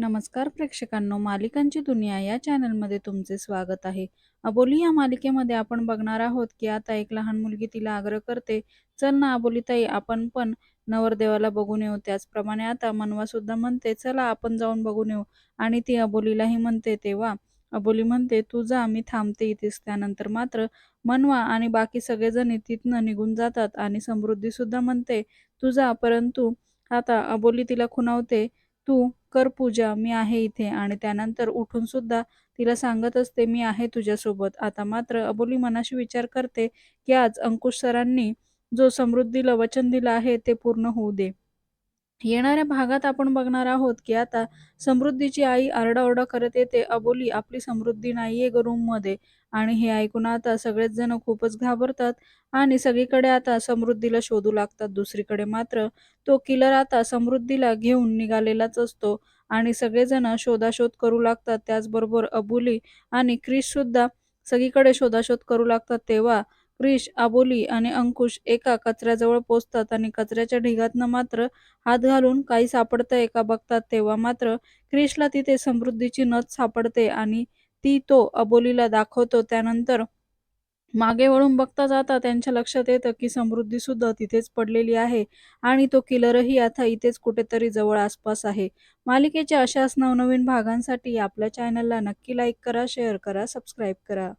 नमस्कार प्रेक्षकांनो मालिकांची दुनिया या चॅनलमध्ये तुमचे स्वागत आहे. अबोली या मालिकेमध्ये आपण बघणार आहोत की आता एक लहान मुलगी तिला आग्रह करते चल ना अबोलीताई आपण पण नवरदेवाला बघून येऊ. त्याचप्रमाणे आता मनवा सुद्धा म्हणते चला आपण जाऊन बघून येऊ. आणि ती अबोलीलाही म्हणते तेव्हा. अबोली म्हणते तू जा मी थांबते इथेच. त्यानंतर मात्र मनवा आणि बाकी सगळेजण तिथनं निघून जातात आणि समृद्धी सुद्धा म्हणते तू जा परंतु आता अबोली तिला खुणावते तू कर पूजा मी आहे इथे. आणि त्यानंतर उठून सुद्धा तिला सांगत असते मी आहे तुझ्यासोबत. आता मात्र अबोली मनाशी विचार करते की आज अंकुश सरांनी जो समृद्धीला वचन दिलं आहे ते पूर्ण होऊ दे. येणाऱ्या भागात आपण बघणार आहोत की आता समृद्धीची आई आरडाओरडा करत येते. अबोली आपली समृद्धी नाहीये ग रूममध्ये आणि हे ऐकून आता सगळेच जण खूपच घाबरतात आणि सगळीकडे आता समृद्धीला शोधू लागतात. दुसरीकडे मात्र तो किलर आता समृद्धीला घेऊन निघालेलाच असतो आणि सगळेजण शोधाशोध करू लागतात. त्याचबरोबर अबोली आणि क्रिश सुद्धा सगळीकडे शोधाशोध करू लागतात. तेव्हा क्रिश अबोली आणि अंकुश एका कचऱ्याजवळ पोचतात आणि कचऱ्याच्या ढिगातनं मात्र हात घालून काही सापडतंय का बघतात तेव्हा मात्र क्रिशला तिथे समृद्धीची नथ सापडते आणि ती तो अबोलीला दाखवतो. त्यानंतर मागे वळून बघता जाता त्यांच्या लक्षात येतं की समृद्धी सुद्धा तिथेच पडलेली आहे आणि तो किलरही आता इथेच कुठेतरी जवळ आसपास आहे. मालिकेच्या अशाच नवनवीन भागांसाठी आपल्या चॅनलला नक्की लाईक करा शेअर करा सबस्क्राईब करा.